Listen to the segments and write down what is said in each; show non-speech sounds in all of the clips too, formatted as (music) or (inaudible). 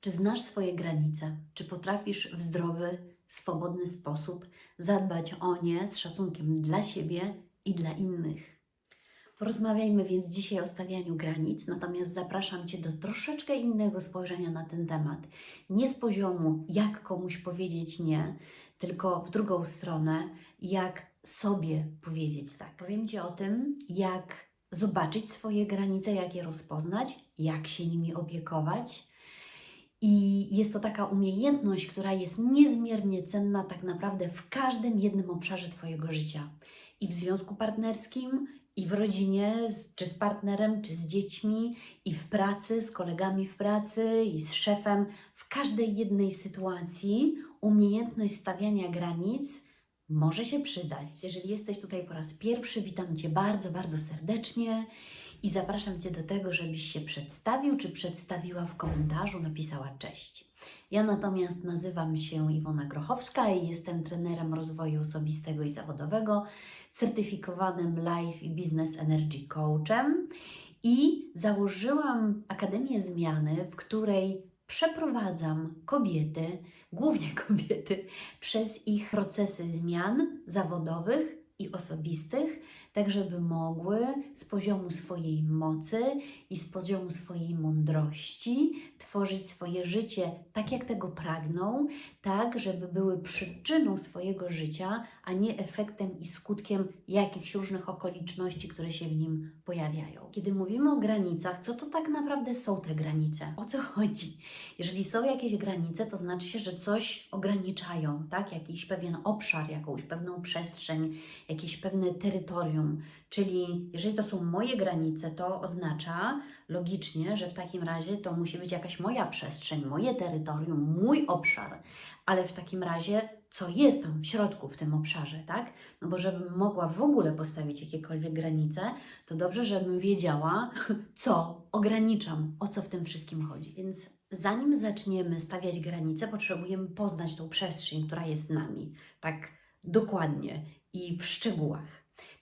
Czy znasz swoje granice? Czy potrafisz w zdrowy, swobodny sposób zadbać o nie z szacunkiem dla siebie i dla innych? Porozmawiajmy więc dzisiaj o stawianiu granic, natomiast zapraszam Cię do troszeczkę innego spojrzenia na ten temat. Nie z poziomu, jak komuś powiedzieć nie, tylko w drugą stronę, jak sobie powiedzieć tak. Powiem Ci o tym, jak zobaczyć swoje granice, jak je rozpoznać, jak się nimi opiekować. I jest to taka umiejętność, która jest niezmiernie cenna tak naprawdę w każdym jednym obszarze Twojego życia. I w związku partnerskim, i w rodzinie, czy z partnerem, czy z dziećmi, i w pracy, z kolegami w pracy, i z szefem. W każdej jednej sytuacji umiejętność stawiania granic może się przydać. Jeżeli jesteś tutaj po raz pierwszy, witam Cię bardzo, bardzo serdecznie i zapraszam Cię do tego, żebyś się przedstawił czy przedstawiła w komentarzu, napisała cześć. Ja natomiast nazywam się Iwona Grochowska i jestem trenerem rozwoju osobistego i zawodowego, certyfikowanym Life i Business Energy Coachem i założyłam Akademię Zmiany, w której przeprowadzam kobiety, głównie (laughs) kobiety, przez ich procesy zmian zawodowych i osobistych, tak żeby mogły z poziomu swojej mocy i z poziomu swojej mądrości tworzyć swoje życie tak, jak tego pragną, tak, żeby były przyczyną swojego życia, a nie efektem i skutkiem jakichś różnych okoliczności, które się w nim pojawiają. Kiedy mówimy o granicach, co to tak naprawdę są te granice? O co (laughs) chodzi? Jeżeli są jakieś granice, to znaczy się, że coś ograniczają, tak? Jakiś pewien obszar, jakąś pewną przestrzeń, jakieś pewne terytorium. Czyli jeżeli to są moje granice, to oznacza logicznie, że w takim razie to musi być jakaś moja przestrzeń, moje terytorium, mój obszar, ale w takim razie co jest tam w środku w tym obszarze, tak? No bo żebym mogła w ogóle postawić jakiekolwiek granice, to dobrze, żebym wiedziała, co ograniczam, o co w tym wszystkim chodzi. Więc zanim zaczniemy stawiać granice, potrzebujemy poznać tą przestrzeń, która jest nami, tak dokładnie i w szczegółach.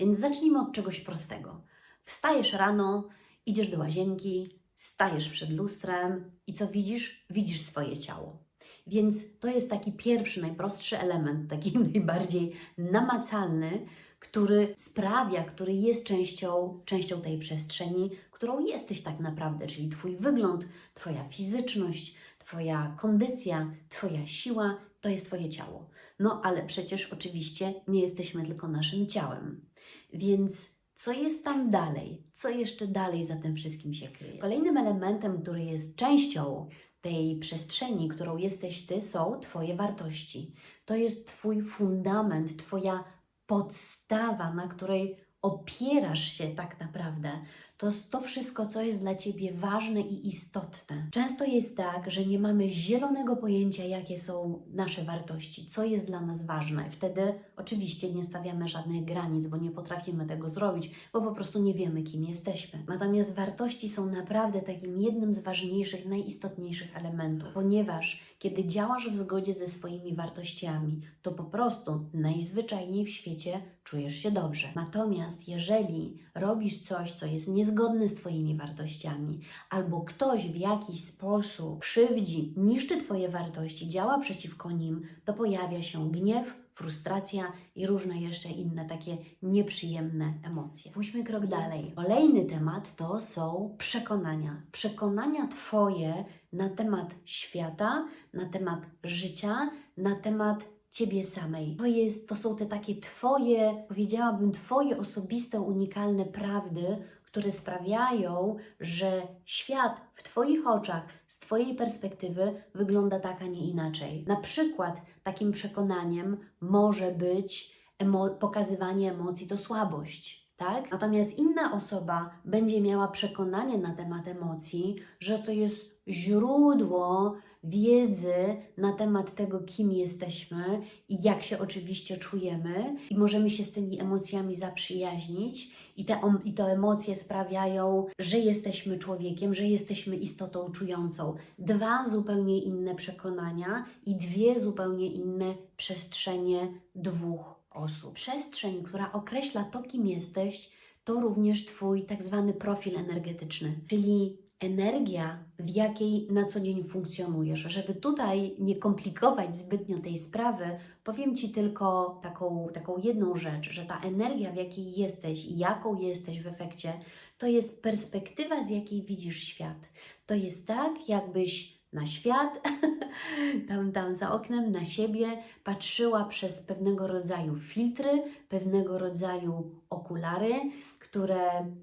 Więc zacznijmy od czegoś prostego. Wstajesz rano, idziesz do łazienki, stajesz przed lustrem i co widzisz? Widzisz swoje ciało. Więc to jest taki pierwszy, najprostszy element, taki (laughs) najbardziej namacalny, który sprawia, który jest częścią, częścią tej przestrzeni, którą jesteś tak naprawdę, czyli Twój wygląd, Twoja fizyczność, Twoja kondycja, Twoja siła, to jest Twoje ciało. No ale przecież oczywiście nie jesteśmy tylko naszym ciałem. Więc co jest tam dalej? Co jeszcze dalej za tym wszystkim się kryje? Kolejnym elementem, który jest częścią tej przestrzeni, którą jesteś Ty, są Twoje wartości. To jest Twój fundament, Twoja podstawa, na której opierasz się tak naprawdę. To to wszystko, co jest dla Ciebie ważne i istotne. Często jest tak, że nie mamy zielonego pojęcia, jakie są nasze wartości, co jest dla nas ważne. Wtedy oczywiście nie stawiamy żadnych granic, bo nie potrafimy tego zrobić, bo po prostu nie wiemy, kim jesteśmy. Natomiast wartości są naprawdę takim jednym z ważniejszych, najistotniejszych elementów, ponieważ kiedy działasz w zgodzie ze swoimi wartościami, to po prostu najzwyczajniej w świecie czujesz się dobrze. Natomiast jeżeli robisz coś, co jest niezgodne z Twoimi wartościami, albo ktoś w jakiś sposób krzywdzi, niszczy Twoje wartości, działa przeciwko nim, to pojawia się gniew, frustracja i różne jeszcze inne takie nieprzyjemne emocje. Pójdźmy krok dalej. Kolejny temat to są przekonania. Przekonania Twoje na temat świata, na temat życia, na temat Ciebie samej. To, jest, to są te takie Twoje, powiedziałabym, Twoje osobiste, unikalne prawdy, które sprawiają, że świat w Twoich oczach, z Twojej perspektywy wygląda tak, a nie inaczej. Na przykład takim przekonaniem może być emo- pokazywanie emocji to słabość. Tak? Natomiast inna osoba będzie miała przekonanie na temat emocji, że to jest źródło wiedzy na temat tego, kim jesteśmy i jak się oczywiście czujemy, i możemy się z tymi emocjami zaprzyjaźnić, i te, i te emocje sprawiają, że jesteśmy człowiekiem, że jesteśmy istotą czującą. Dwa zupełnie inne przekonania i dwie zupełnie inne przestrzenie dwóch osób. Przestrzeń, która określa to, kim jesteś, to również Twój tak zwany profil energetyczny, czyli energia, w jakiej na co dzień funkcjonujesz. Żeby tutaj nie komplikować zbytnio tej sprawy, powiem Ci tylko taką, taką jedną rzecz, że ta energia, w jakiej jesteś i jaką jesteś w efekcie, to jest perspektywa, z jakiej widzisz świat. To jest tak, jakbyś na świat, (laughs) tam, tam za oknem, na siebie patrzyła przez pewnego rodzaju filtry, pewnego rodzaju okulary, które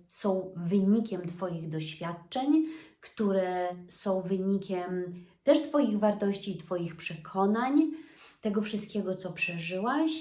są wynikiem Twoich doświadczeń, które są wynikiem też Twoich wartości i Twoich przekonań, tego wszystkiego, co przeżyłaś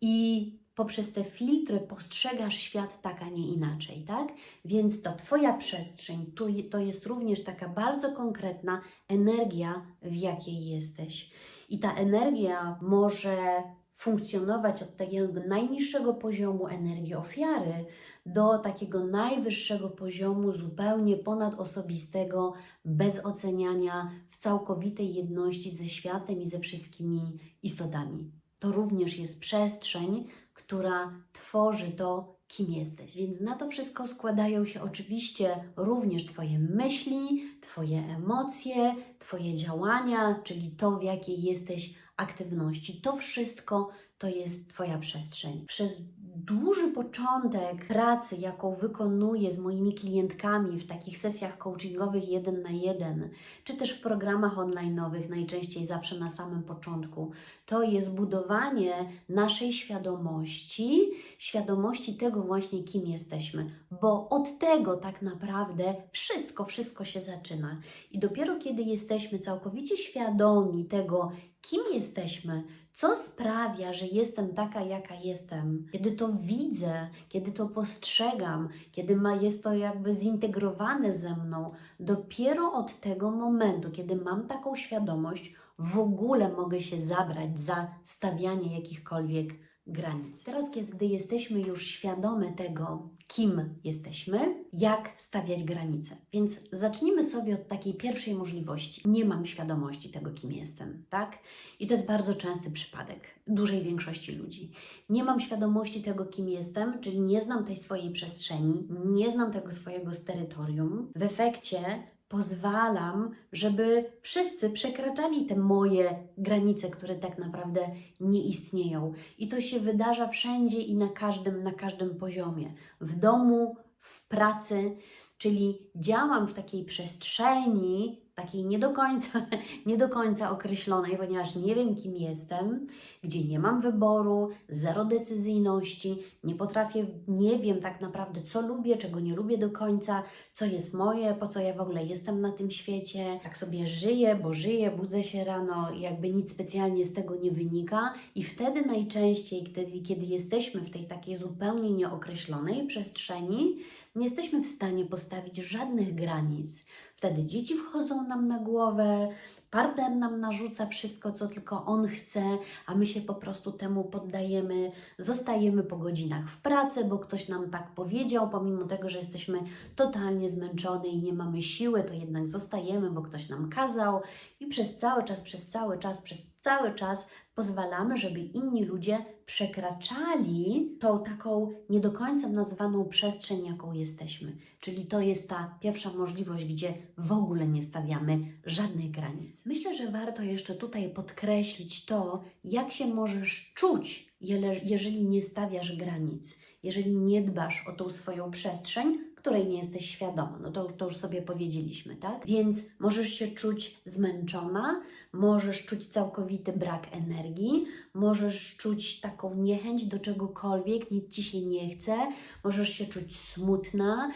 i poprzez te filtry postrzegasz świat tak, a nie inaczej, tak? Więc to Twoja przestrzeń, tu, to jest również taka bardzo konkretna energia, w jakiej jesteś. I ta energia może funkcjonować od takiego najniższego poziomu energii ofiary do takiego najwyższego poziomu zupełnie ponadosobistego, bez oceniania, w całkowitej jedności ze światem i ze wszystkimi istotami. To również jest przestrzeń, która tworzy to, kim jesteś. Więc na to wszystko składają się oczywiście również Twoje myśli, Twoje emocje, Twoje działania, czyli to, w jakiej jesteś aktywności. To wszystko to jest Twoja przestrzeń. Przez duży początek pracy, jaką wykonuję z moimi klientkami w takich sesjach coachingowych jeden na jeden, czy też w programach online'owych, najczęściej zawsze na samym początku, to jest budowanie naszej świadomości, świadomości tego właśnie, kim jesteśmy, bo od tego tak naprawdę wszystko, wszystko się zaczyna. I dopiero kiedy jesteśmy całkowicie świadomi tego, kim jesteśmy, co sprawia, że jestem taka, jaka jestem, kiedy to widzę, kiedy to postrzegam, kiedy ma, jest to jakby zintegrowane ze mną, dopiero od tego momentu, kiedy mam taką świadomość, w ogóle mogę się zabrać za stawianie jakichkolwiek granic. Teraz, kiedy jesteśmy już świadome tego, kim jesteśmy, jak stawiać granice. Więc zacznijmy sobie od takiej pierwszej możliwości. Nie mam świadomości tego, kim jestem, tak? I to jest bardzo częsty przypadek dużej większości ludzi. Nie mam świadomości tego, kim jestem, czyli nie znam tej swojej przestrzeni, nie znam tego swojego terytorium. W efekcie pozwalam, żeby wszyscy przekraczali te moje granice, które tak naprawdę nie istnieją. I to się wydarza wszędzie i na każdym, na każdym poziomie. W domu, w pracy, czyli działam w takiej przestrzeni, takiej nie do końca, (laughs) nie do końca określonej, ponieważ nie wiem, kim jestem, gdzie nie mam wyboru, zero decyzyjności, nie potrafię, nie wiem tak naprawdę, co lubię, czego nie lubię do końca, co jest moje, po co ja w ogóle jestem na tym świecie. Tak sobie żyję, bo żyję, budzę się rano i jakby nic specjalnie z tego nie wynika. I wtedy najczęściej, kiedy, kiedy jesteśmy w tej takiej zupełnie nieokreślonej przestrzeni, nie jesteśmy w stanie postawić żadnych granic. Wtedy dzieci wchodzą nam na głowę, partner nam narzuca wszystko, co tylko on chce, a my się po prostu temu poddajemy. Zostajemy po godzinach w pracy, bo ktoś nam tak powiedział, pomimo tego, że jesteśmy totalnie zmęczone i nie mamy siły, to jednak zostajemy, bo ktoś nam kazał i przez cały czas, przez cały czas, przez cały czas pozwalamy, żeby inni ludzie przekraczali tą taką nie do końca nazwaną przestrzeń, jaką jesteśmy. Czyli to jest ta pierwsza możliwość, gdzie w ogóle nie stawiamy żadnych granic. Myślę, że warto jeszcze tutaj podkreślić to, jak się możesz czuć, jeżeli nie stawiasz granic, jeżeli nie dbasz o tą swoją przestrzeń, której nie jesteś świadoma. No to, to już sobie powiedzieliśmy, tak? Więc możesz się czuć zmęczona, możesz czuć całkowity brak energii, możesz czuć taką niechęć do czegokolwiek, nic ci się nie chce, możesz się czuć smutna,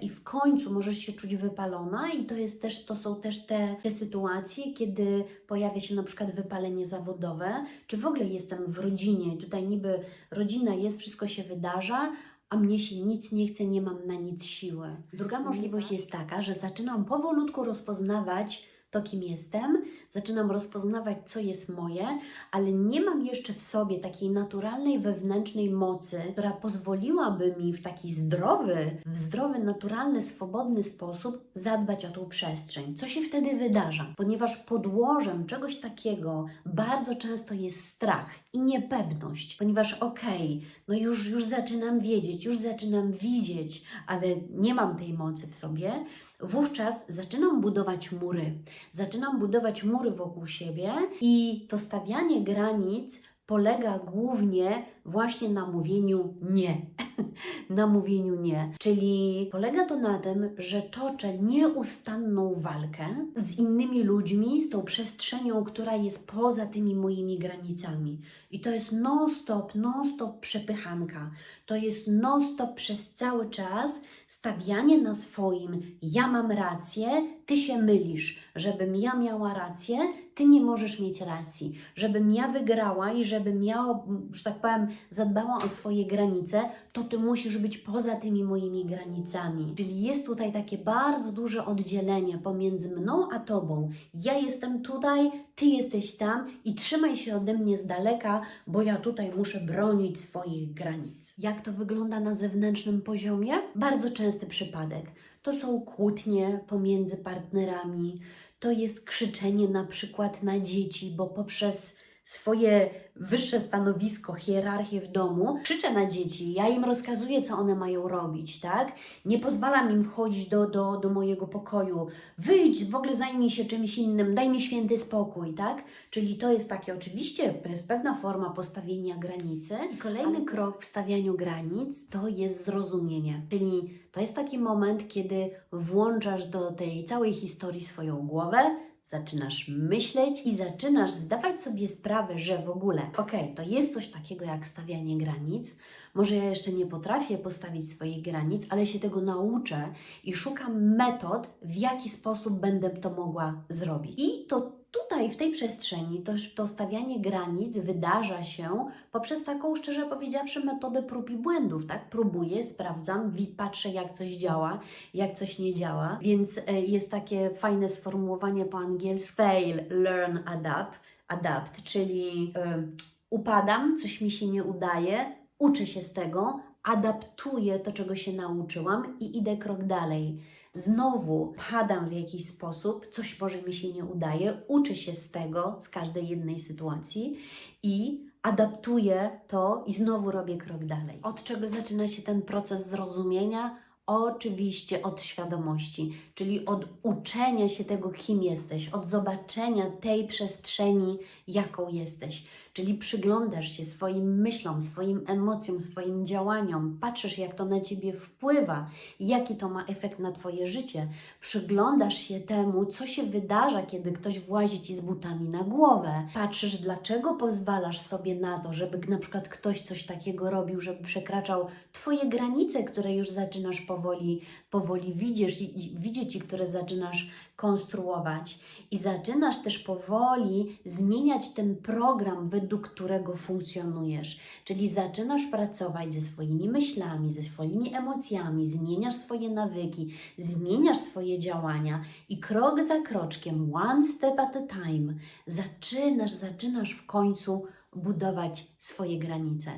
i w końcu możesz się czuć wypalona i to jest też, to są też te, te sytuacje, kiedy pojawia się na przykład wypalenie zawodowe, czy w ogóle jestem w rodzinie, tutaj niby rodzina jest, wszystko się wydarza, a mnie się nic nie chce, nie mam na nic siły. Druga możliwość jest taka, że zaczynam powolutku rozpoznawać to, kim jestem, zaczynam rozpoznawać, co jest moje, ale nie mam jeszcze w sobie takiej naturalnej wewnętrznej mocy, która pozwoliłaby mi w taki zdrowy, w zdrowy, naturalny, swobodny sposób zadbać o tą przestrzeń. Co się wtedy wydarza? Ponieważ podłożem czegoś takiego bardzo często jest strach i niepewność, ponieważ okej, no już, już zaczynam wiedzieć, już zaczynam widzieć, ale nie mam tej mocy w sobie, wówczas zaczynam budować mury. Zaczynam budować mury wokół siebie i to stawianie granic polega głównie właśnie na mówieniu nie. (laughs) na mówieniu nie. Czyli polega to na tym, że toczę nieustanną walkę z innymi ludźmi, z tą przestrzenią, która jest poza tymi moimi granicami. I to jest non-stop, non-stop przepychanka. To jest non-stop przez cały czas stawianie na swoim ja mam rację, ty się mylisz. Żebym ja miała rację, ty nie możesz mieć racji. Żebym ja wygrała i żebym ja, że tak powiem, zadbała o swoje granice, to ty musisz być poza tymi moimi granicami. Czyli jest tutaj takie bardzo duże oddzielenie pomiędzy mną a tobą. Ja jestem tutaj, ty jesteś tam i trzymaj się ode mnie z daleka, bo ja tutaj muszę bronić swoich granic. Jak to wygląda na zewnętrznym poziomie? Bardzo częsty przypadek. To są kłótnie pomiędzy partnerami, to jest krzyczenie na przykład na dzieci, bo poprzez swoje wyższe stanowisko, hierarchię w domu, krzyczę na dzieci, ja im rozkazuję, co one mają robić, tak? Nie pozwalam im wchodzić do, do, do mojego pokoju, wyjdź, w ogóle zajmij się czymś innym, daj mi święty spokój, tak? Czyli to jest takie, oczywiście, to jest pewna forma postawienia granicy. I kolejny krok w stawianiu granic to jest zrozumienie, czyli to jest taki moment, kiedy włączasz do tej całej historii swoją głowę, zaczynasz myśleć i zaczynasz zdawać sobie sprawę, że w ogóle, okej, to jest coś takiego jak stawianie granic. Może ja jeszcze nie potrafię postawić swoich granic, ale się tego nauczę i szukam metod, w jaki sposób będę to mogła zrobić. I to tutaj, w tej przestrzeni, to, to stawianie granic wydarza się poprzez taką, szczerze powiedziawszy, metodę prób i błędów, tak? Próbuję, sprawdzam, patrzę, jak coś działa, jak coś nie działa. Więc e, jest takie fajne sformułowanie po angielsku fail, learn, adapt, adapt czyli e, upadam, coś mi się nie udaje, uczę się z tego, adaptuję to, czego się nauczyłam i idę krok dalej. Znowu padam w jakiś sposób, coś może mi się nie udaje, uczę się z tego, z każdej jednej sytuacji i adaptuję to i znowu robię krok dalej. Od czego zaczyna się ten proces zrozumienia? Oczywiście od świadomości, czyli od uczenia się tego, kim jesteś, od zobaczenia tej przestrzeni, jaką jesteś. Czyli przyglądasz się swoim myślom, swoim emocjom, swoim działaniom, patrzysz, jak to na ciebie wpływa, jaki to ma efekt na Twoje życie. Przyglądasz się temu, co się wydarza, kiedy ktoś włazi ci z butami na głowę. Patrzysz, dlaczego pozwalasz sobie na to, żeby na przykład ktoś coś takiego robił, żeby przekraczał Twoje granice, które już zaczynasz powoli, powoli widzisz, widzieć i które zaczynasz konstruować. I zaczynasz też powoli zmieniać ten program, według którego funkcjonujesz. Czyli zaczynasz pracować ze swoimi myślami, ze swoimi emocjami, zmieniasz swoje nawyki, zmieniasz swoje działania i krok za kroczkiem, one step at a time, zaczynasz, zaczynasz w końcu budować swoje granice.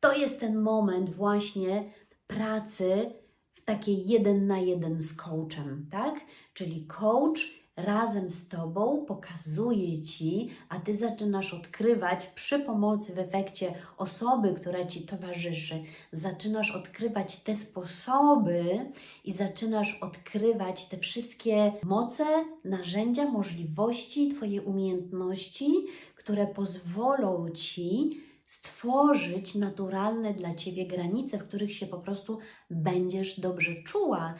To jest ten moment właśnie pracy w takiej jeden na jeden z coachem, tak? Czyli coach razem z Tobą pokazuje Ci, a Ty zaczynasz odkrywać przy pomocy w efekcie osoby, która Ci towarzyszy, zaczynasz odkrywać te sposoby i zaczynasz odkrywać te wszystkie moce, narzędzia, możliwości, Twoje umiejętności, które pozwolą Ci stworzyć naturalne dla Ciebie granice, w których się po prostu będziesz dobrze czuła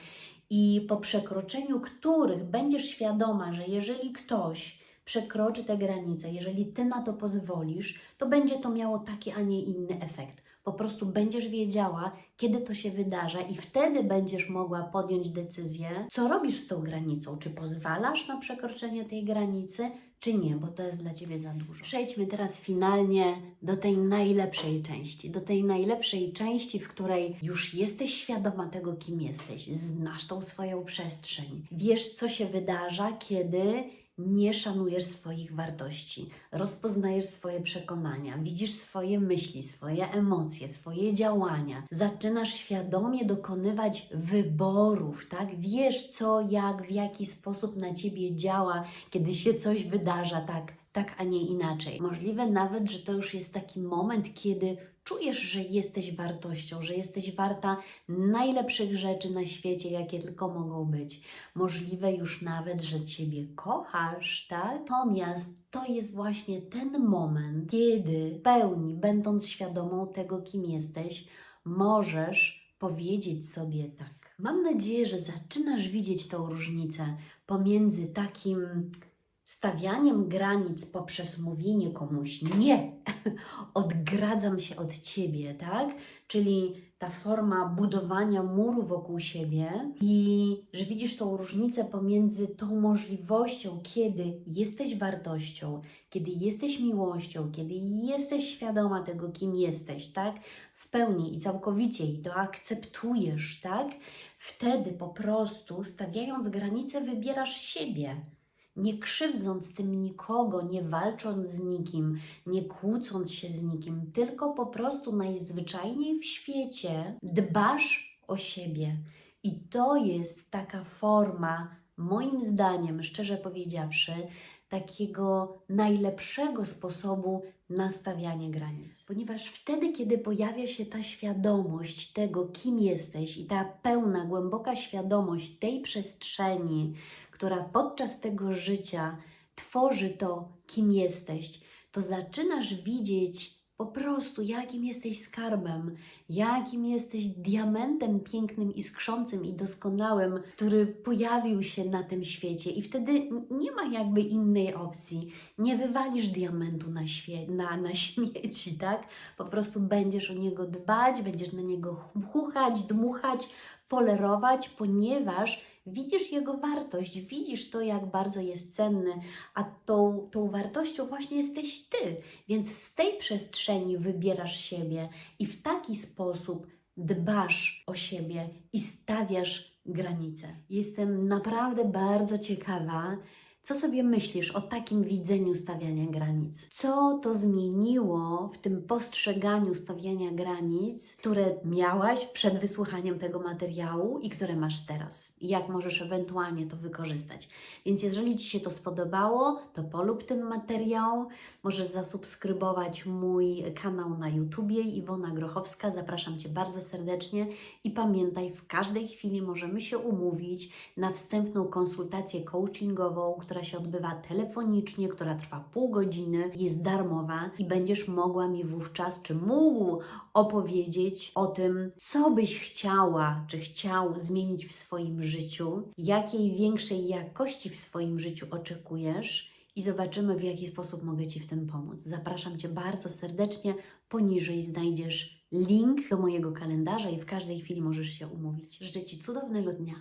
i po przekroczeniu których będziesz świadoma, że jeżeli ktoś przekroczy te granice, jeżeli Ty na to pozwolisz, to będzie to miało taki, a nie inny efekt. Po prostu będziesz wiedziała, kiedy to się wydarza, i wtedy będziesz mogła podjąć decyzję, co robisz z tą granicą. Czy pozwalasz na przekroczenie tej granicy, czy nie, bo to jest dla Ciebie za dużo. Przejdźmy teraz finalnie do tej najlepszej części, do tej najlepszej części, w której już jesteś świadoma tego, kim jesteś, znasz tą swoją przestrzeń, wiesz, co się wydarza, kiedy nie szanujesz swoich wartości, rozpoznajesz swoje przekonania, widzisz swoje myśli, swoje emocje, swoje działania, zaczynasz świadomie dokonywać wyborów, tak? Wiesz co, jak, w jaki sposób na ciebie działa, kiedy się coś wydarza tak tak, a nie inaczej. Możliwe nawet, że to już jest taki moment, kiedy czujesz, że jesteś wartością, że jesteś warta najlepszych rzeczy na świecie, jakie tylko mogą być. Możliwe już nawet, że Ciebie kochasz, tak? Natomiast to jest właśnie ten moment, kiedy w pełni, będąc świadomą tego, kim jesteś, możesz powiedzieć sobie tak. Mam nadzieję, że zaczynasz widzieć tą różnicę pomiędzy takim stawianiem granic poprzez mówienie komuś nie, (laughs) odgradzam się od ciebie, tak? Czyli ta forma budowania muru wokół siebie i że widzisz tą różnicę pomiędzy tą możliwością, kiedy jesteś wartością, kiedy jesteś miłością, kiedy jesteś świadoma tego, kim jesteś, tak? W pełni i całkowicie i to akceptujesz, tak? Wtedy po prostu stawiając granice wybierasz siebie nie krzywdząc tym nikogo, nie walcząc z nikim, nie kłócąc się z nikim, tylko po prostu najzwyczajniej w świecie dbasz o siebie. I to jest taka forma, moim zdaniem, szczerze powiedziawszy, takiego najlepszego sposobu nastawiania granic. Ponieważ wtedy, kiedy pojawia się ta świadomość tego, kim jesteś i ta pełna, głęboka świadomość tej przestrzeni, która podczas tego życia tworzy to, kim jesteś, to zaczynasz widzieć po prostu, jakim jesteś skarbem, jakim jesteś diamentem pięknym, iskrzącym i doskonałym, który pojawił się na tym świecie. I wtedy nie ma jakby innej opcji. Nie wywalisz diamentu na, świe- na, na (laughs) śmieci, tak? Po prostu będziesz o niego dbać, będziesz na niego chuchać, dmuchać, polerować, ponieważ widzisz jego wartość, widzisz to, jak bardzo jest cenny, a tą, tą wartością właśnie jesteś ty. Więc z tej przestrzeni wybierasz siebie i w taki sposób dbasz o siebie i stawiasz granice. Jestem naprawdę bardzo ciekawa, co sobie myślisz o takim widzeniu stawiania granic? Co to zmieniło w tym postrzeganiu stawiania granic, które miałaś przed wysłuchaniem tego materiału i które masz teraz? Jak możesz ewentualnie to wykorzystać? Więc jeżeli Ci się to spodobało, to polub ten materiał. Możesz zasubskrybować mój kanał na YouTubie Iwona Grochowska. Zapraszam Cię bardzo serdecznie i pamiętaj, w każdej chwili możemy się umówić na wstępną konsultację coachingową, która się odbywa telefonicznie, która trwa pół godziny, jest darmowa i będziesz mogła mi wówczas, czy mógł opowiedzieć o tym, co byś chciała, czy chciał zmienić w swoim życiu, jakiej większej jakości w swoim życiu oczekujesz i zobaczymy, w jaki sposób mogę Ci w tym pomóc. Zapraszam Cię bardzo serdecznie. Poniżej znajdziesz link do mojego kalendarza i w każdej chwili możesz się umówić. Życzę Ci cudownego dnia.